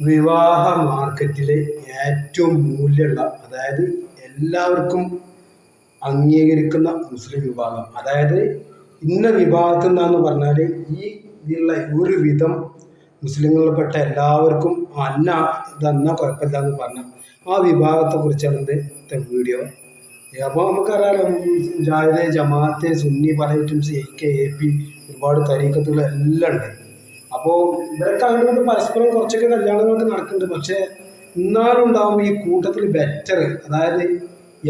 വിവാഹ മാർക്കറ്റിലെ ഏറ്റവും മൂല്യമുള്ള അതായത് എല്ലാവർക്കും അംഗീകരിക്കുന്ന മുസ്ലിം വിഭാഗം. അതായത് ഇന്ന വിഭാഗത്തിൽ നിന്നാന്ന് പറഞ്ഞാൽ ഈ ഇതിലുള്ള ഒരു വിധം മുസ്ലിങ്ങളിൽപ്പെട്ട എല്ലാവർക്കും അന്ന ഇതന്ന കുഴപ്പമില്ല എന്ന് പറഞ്ഞ ആ വിഭാഗത്തെ കുറിച്ചാണ് ഇന്നത്തെ വീഡിയോ. അപ്പോൾ നമുക്കറിയാലോ ജമാഅത്തെ സുന്നി പല items A K A P ഒരുപാട് തരീക്കത്തുകൾ എല്ലാം ഉണ്ട്. അപ്പോൾ ഇവരൊക്കെ അങ്ങോട്ട് പരസ്പരം കുറച്ചൊക്കെ കല്യാണങ്ങളൊക്കെ നടക്കുന്നുണ്ട്. പക്ഷേ എന്നാലും ഉണ്ടാവും ഈ കൂട്ടത്തിൽ ബെറ്റർ അതായത്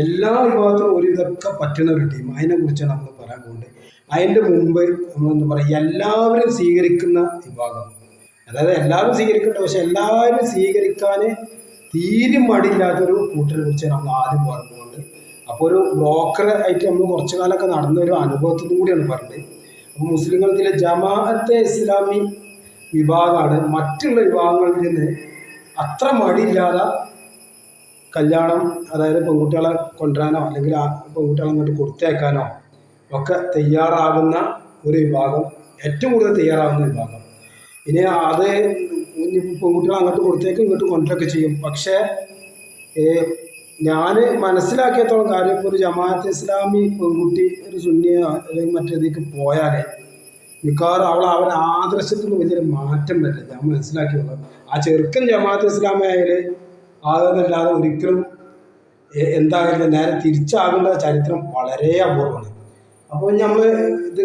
എല്ലാ വിഭാഗത്തിലും ഒരു ഇതൊക്കെ പറ്റുന്ന ഒരു ടീം അതിനെ കുറിച്ചാണ് നമ്മൾ പറയാൻ പോകുന്നത് അതിന്റെ മുമ്പ് നമ്മളെന്താ പറയുക എല്ലാവരും സ്വീകരിക്കുന്ന വിഭാഗം. അതായത് എല്ലാവരും സ്വീകരിക്കട്ടെ. പക്ഷെ എല്ലാവരും സ്വീകരിക്കാൻ തീരെ മടിയില്ലാത്തൊരു കൂട്ടരെ കുറിച്ച് നമ്മൾ ആദ്യം പറഞ്ഞുകൊണ്ട് അപ്പോൾ ഒരു ബ്രോക്കർ ആയിട്ട് നമ്മൾ കുറച്ചു കാലമൊക്കെ നടന്ന ഒരു അനുഭവത്തിൽ കൂടിയാണ് പറഞ്ഞത്. അപ്പോൾ മുസ്ലിങ്ങളിലെ ജമാഅത്തെ ഇസ്ലാമി വിഭാഗമാണ്. മറ്റുള്ള വിഭാഗങ്ങളിൽ നിന്ന് അത്ര മടിയില്ലാതെ കല്യാണം അതായത് പെൺകുട്ടികളെ കൊണ്ടുവരാനോ അല്ലെങ്കിൽ ആ പെൺകുട്ടികളെ അങ്ങോട്ട് കൊടുത്തേക്കാനോ ഒക്കെ തയ്യാറാകുന്ന ഒരു വിഭാഗം ഏറ്റവും കൂടുതൽ തയ്യാറാകുന്ന വിഭാഗം. ഇനി അത് പെൺകുട്ടികളെ അങ്ങോട്ട് കൊടുത്തേക്കും ഇങ്ങോട്ട് കൊണ്ടുവരൊക്കെ ചെയ്യും. പക്ഷേ ഞാൻ മനസ്സിലാക്കിയത്തോളം കാര്യം ഇപ്പോൾ ഒരു ജമാഅത്ത് ഇസ്ലാമി പെൺകുട്ടി ഒരു സുന്നിയോ അല്ലെങ്കിൽ മറ്റേതിലേക്ക് പോയാലേ മിക്കവാറും അവൾ അവൻ ആദർശത്തിന് വലിയൊരു മാറ്റം വരില്ല ഞാൻ മനസ്സിലാക്കിയുള്ളത്. ആ ചെറുക്കൻ ജമാഅത്ത് ഇസ്ലാമി ആയാൽ ആകുന്നല്ലാതെ ഒരിക്കലും എന്താകില്ല നേരെ തിരിച്ചാകേണ്ട ചരിത്രം വളരെ അപൂർവമാണ്. അപ്പോൾ നമ്മൾ ഇത്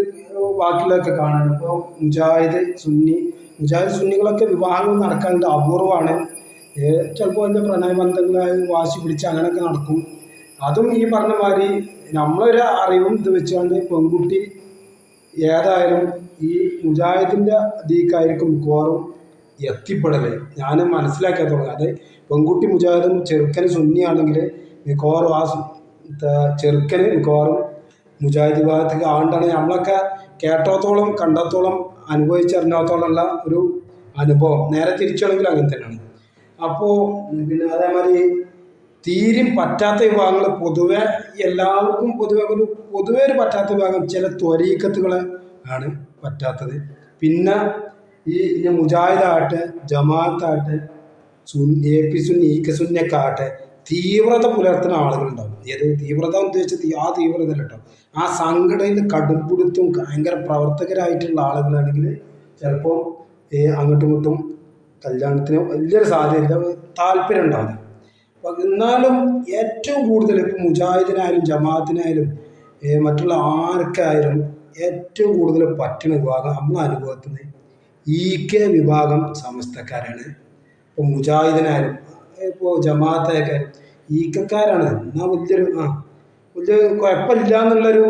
ബാക്കിയുള്ളതൊക്കെ കാണാൻ ഇപ്പോൾ മുജാഹിദ് സുന്നി മുജാഹിദ് സുന്നികളൊക്കെ വിവാഹങ്ങൾ നടക്കാനുണ്ട്. അപൂർവമാണ്. ചിലപ്പോൾ അതിന്റെ പ്രണയബന്ധങ്ങളായി വാശി പിടിച്ച് അങ്ങനെയൊക്കെ നടക്കും. അതും ഈ പറഞ്ഞ മാതിരി നമ്മളൊരു അറിവും ഇത് വെച്ചുകൊണ്ട് പെൺകുട്ടി ഏതായാലും ഈ മുജാഹിദിന്റെ ദീക്കായിരിക്കും മിക്കവാറും എത്തിപ്പെടൽ. ഞാൻ മനസ്സിലാക്കിയത്തോളം അത് പെൺകുട്ടി മുജാഹിദും ചെറുക്കന് സുന്നിയാണെങ്കിൽ മിക്കവാറും ആ ചെറുക്കന് മിക്കവാറും മുജാഹിദ് വിഭാഗത്തേക്ക് ആണ്ടാണ്. നമ്മളൊക്കെ കേട്ടോത്തോളം കണ്ടത്തോളം അനുഭവിച്ചറിഞ്ഞാത്തോളമുള്ള ഒരു അനുഭവം. നേരെ തിരിച്ചാണെങ്കിൽ അങ്ങനെ തന്നെയാണ്. അപ്പോൾ പിന്നെ അതേമാതിരി തീരും പറ്റാത്ത വിഭാഗങ്ങൾ പൊതുവെ എല്ലാവർക്കും പൊതുവെ ഒരു പൊതുവെ ഒരു പറ്റാത്ത വിഭാഗം ചില ത്വരീക്കത്തുകൾ ആണ് പറ്റാത്തത്. പിന്നെ ഈ മുജാഹിദാകട്ടെ ജമാഅത്താകട്ടെ Sun A P Sunni E K സുന്നിയൊക്കെ തീവ്രത പുലർത്തുന്ന ആളുകളുണ്ടാവും. ഏത് തീവ്രത ഉദ്ദേശിച്ചത് ആ തീവ്രത കേട്ടോ ആ സംഘടനയിൽ കടുംപിടുത്തും ഭയങ്കര പ്രവർത്തകരായിട്ടുള്ള ആളുകളാണെങ്കിൽ ചിലപ്പോൾ അങ്ങോട്ടും ഇങ്ങോട്ടും കല്യാണത്തിന് വലിയൊരു സാധ്യത താല്പര്യം ഉണ്ടാവില്ല എന്നാലും ഏറ്റവും കൂടുതൽ ഇപ്പം മുജാഹിദിനായാലും ജമാഅത്തിനായാലും മറ്റുള്ള ആർക്കായാലും ഏറ്റവും കൂടുതൽ പറ്റുന്ന വിഭാഗം നമ്മൾ അനുഭവത്തിന് ഇ കെ വിഭാഗം സമസ്തക്കാരാണ്. ഇപ്പോൾ മുജാഹിദിനായാലും ഇപ്പോൾ ജമാഅത്തായൊക്കെ ഈക്കക്കാരാണ് കെക്കാരാണ്. എന്നാൽ വലിയൊരു ആ വലിയൊരു കുഴപ്പമില്ല എന്നുള്ളൊരു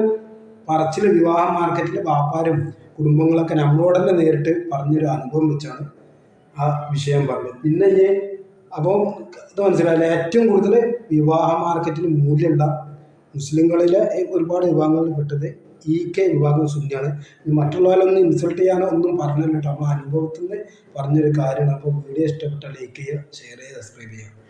പറച്ചിൽ വിവാഹ മാർക്കറ്റിലെ വ്യാപാരം കുടുംബങ്ങളൊക്കെ നമ്മളോട് തന്നെ നേരിട്ട് പറഞ്ഞൊരു അനുഭവം വെച്ചാണ് ആ വിഷയം പറഞ്ഞത്. പിന്നെ അപ്പോൾ ഇത് മനസ്സിലായില്ല? ഏറ്റവും കൂടുതൽ വിവാഹ മാർക്കറ്റിന് മൂല്യമുള്ള മുസ്ലിങ്ങളിലെ ഒരുപാട് വിഭാഗങ്ങളിൽ പെട്ടത് ഈ കെ വിഭാഗം സുന്നിയാണ്. മറ്റുള്ളവരൊന്നും ഇൻസൾട്ട് ചെയ്യാനോ ഒന്നും പറഞ്ഞില്ല കേട്ടോ നമ്മൾ അനുഭവത്തിൽ നിന്ന് പറഞ്ഞൊരു കാര്യമാണ്. അപ്പോൾ വീഡിയോ ഇഷ്ടപ്പെട്ട ലൈക്ക് ചെയ്യുക ഷെയർ ചെയ്യുക സബ്സ്ക്രൈബ് ചെയ്യുക.